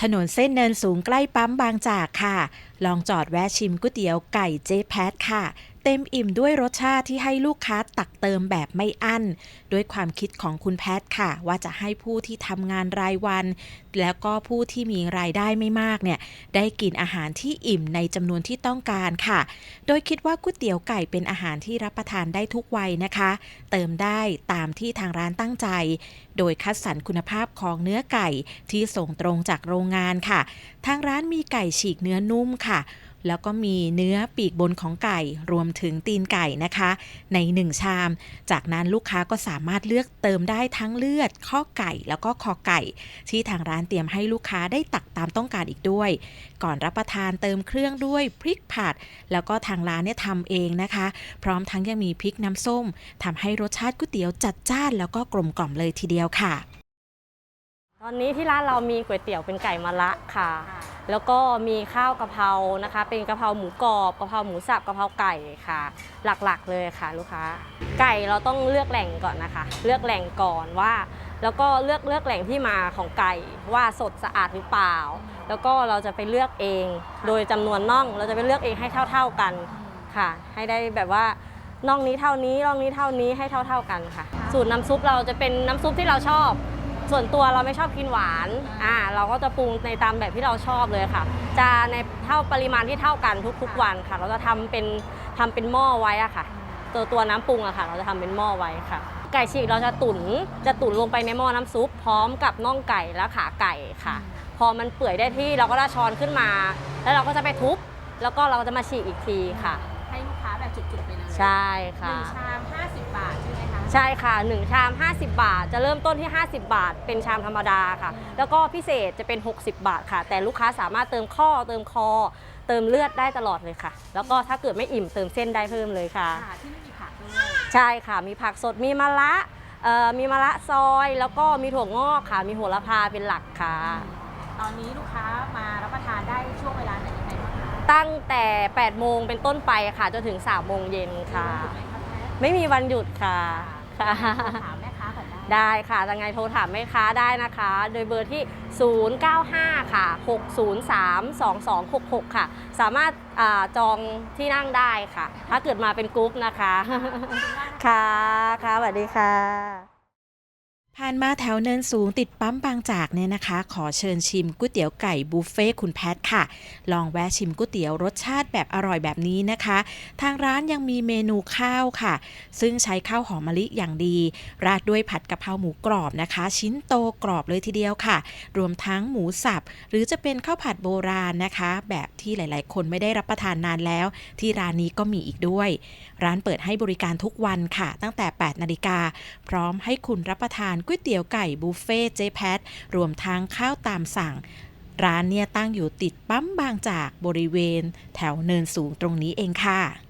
ถนนเส้นเนินสูงใกล้ปั๊มบางจากค่ะ ลองจอดแวะชิมก๋วยเตี๋ยวไก่เจ๊แพทค่ะ เต็มอิ่มด้วยรสชาติที่ให้ลูกค้าตักเติมแบบไม่อั้น ด้วยความคิดของคุณแพทค่ะ ว่าจะให้ผู้ที่ทำงานรายวัน แล้วก็ผู้ที่มีรายได้ไม่มากเนี่ยได้กินอาหารที่อิ่มในจำนวนที่ต้องการค่ะ โดยคิดว่าก๋วยเตี๋ยวไก่เป็นอาหารที่รับประทานได้ทุกวัยนะคะ เติมได้ตามที่ทางร้านตั้งใจ โดยคัดสรรคุณภาพของเนื้อไก่ที่ส่งตรงจากโรงงานค่ะ ทางร้านมีไก่ฉีกเนื้อนุ่มค่ะ แล้วก็มีเนื้อปีกบนของไก่รวมถึงตีนไก่นะคะ ใน 1 ชาม จากนั้นลูกค้าก็สามารถเลือกเติมได้ทั้งเลือด ข้อไก่แล้วก็คอไก่ ที่ทางร้านเตรียมให้ลูกค้าได้ตักตามต้องการอีกด้วย ก่อนรับประทานเติมเครื่องด้วยพริกผัด แล้วก็ทางร้านเนี่ยทำเองนะคะ พร้อมทั้งยังมีพริกน้ำส้มทำให้รสชาติก๋วยเตี๋ยวจัดจ้านแล้วก็กลมกล่อมเลยทีเดียวค่ะ ตอนนี้ที่ร้านเรามีก๋วยเตี๋ยวเป็นไก่มะระค่ะ แล้วก็มีข้าวกะเพรานะคะ เป็นกะเพราหมูกรอบกะเพราหมูสับกะเพราไก่ค่ะ หลักๆเลยค่ะ ลูกค้า ไก่เราต้องเลือกแหล่งก่อนนะคะ เลือกแหล่งก่อนว่า แล้วก็เลือกเลือกแหล่งที่มาของไก่ว่าสดสะอาดหรือเปล่า แล้วก็เราจะไปเลือกเอง โดยจำนวนน่องเราจะไปเลือกเองให้เท่า ๆกันค่ะ ให้ได้แบบว่าน่องนี้เท่านี้น่องนี้เท่านี้ให้เท่า ๆกันค่ะ สูตรน้ำซุปเราจะเป็นน้ำซุปที่เราชอบ ส่วนตัวเราไม่ชอบกินหวาน อ่า เราก็จะปรุงในตามแบบที่เราชอบเลยค่ะ จะในเท่าปริมาณที่เท่ากันทุกๆวันค่ะ เราจะทำเป็นทำเป็นหม้อไว้อะค่ะ ตัวตัวน้ำปรุงอะค่ะ เราจะทำเป็นหม้อไว้ค่ะ ไก่ฉีกเราจะตุนจะตุนลงไปในหม้อน้ำซุป พร้อมกับน่องไก่และขาไก่ค่ะ พอมันเปื่อยได้ที่เราก็จะช้อนขึ้นมา แล้วเราก็จะไปทุบ แล้วก็เราจะมาฉีกอีกทีค่ะ ให้ลูกค้าแบบจุกๆไปเลย ใช่หค่ะนึ่งชาม50 บาทใช่ไหมคะ ใช่ค่ะ 1 ชาม 50 บาท จะเริ่มต้นที่ 50 บาท เป็นชามธรรมดาค่ะ แล้วก็พิเศษจะเป็น 60 บาทค่ะ แต่ลูกค้าสามารถเติมข้อเติมคอ เติมเลือดได้ตลอดเลยค่ะ แล้วก็ถ้าเกิดไม่อิ่มเติมเส้นได้เพิ่มเลยค่ะ ค่ะที่ไม่มีผักด้วยใช่ค่ะ มีผักสดมีมะระเอ่อมีมะระซอย แล้วก็มีถั่วงอกค่ะ มีโหระพาเป็นหลักค่ะ ตอนนี้ลูกค้ามารับประทานได้ช่วงเวลาไหนยังไงบ้างคะตั้งแต่ 8 โมงเป็นต้นไปค่ะ จนถึง 3 โมงเย็นค่ะถูกไหมคะแม่ไม่มีวันหยุดค่ะ ค่ะ ถามแม่ค้าก่อนได้ ได้ค่ะยังไงโทรถามแม่ค้าได้นะคะ โดยเบอร์ที่ 095 ค่ะ 603 2266 ค่ะ สามารถอาจองที่นั่งได้ค่ะ ถ้าเกิดมาเป็นกรุ๊ปนะคะ ค่ะ ค่ะสวัสดีค่ะ ผ่านมาแถวเนินสูงติดปั๊มบางจากเนี่ยนะคะ ขอเชิญชิมก๋วยเตี๋ยวไก่บุฟเฟ่คุณแพทค่ะ ลองแวะชิมก๋วยเตี๋ยวรสชาติแบบอร่อยแบบนี้นะคะ ทางร้านยังมีเมนูข้าวค่ะ ซึ่งใช้ข้าวหอมมะลิอย่างดี ราดด้วยผัดกะเพราหมูกรอบนะคะ ชิ้นโตกรอบเลยทีเดียวค่ะ รวมทั้งหมูสับ หรือจะเป็นข้าวผัดโบราณนะคะ แบบที่หลาย ๆ คนไม่ได้รับประทานนานแล้ว ที่ร้านนี้ก็มีอีกด้วย ร้านเปิดให้บริการทุกวันค่ะ ตั้งแต่ 8 นาฬิกาพร้อมให้คุณรับประทานก๋วยเตี๋ยวไก่บุฟเฟ่เจ๊แพทรวมทั้งข้าวตามสั่ง ร้านเนี่ยตั้งอยู่ติดปั๊มบางจากบริเวณ แถวเนินสูงตรงนี้เองค่ะ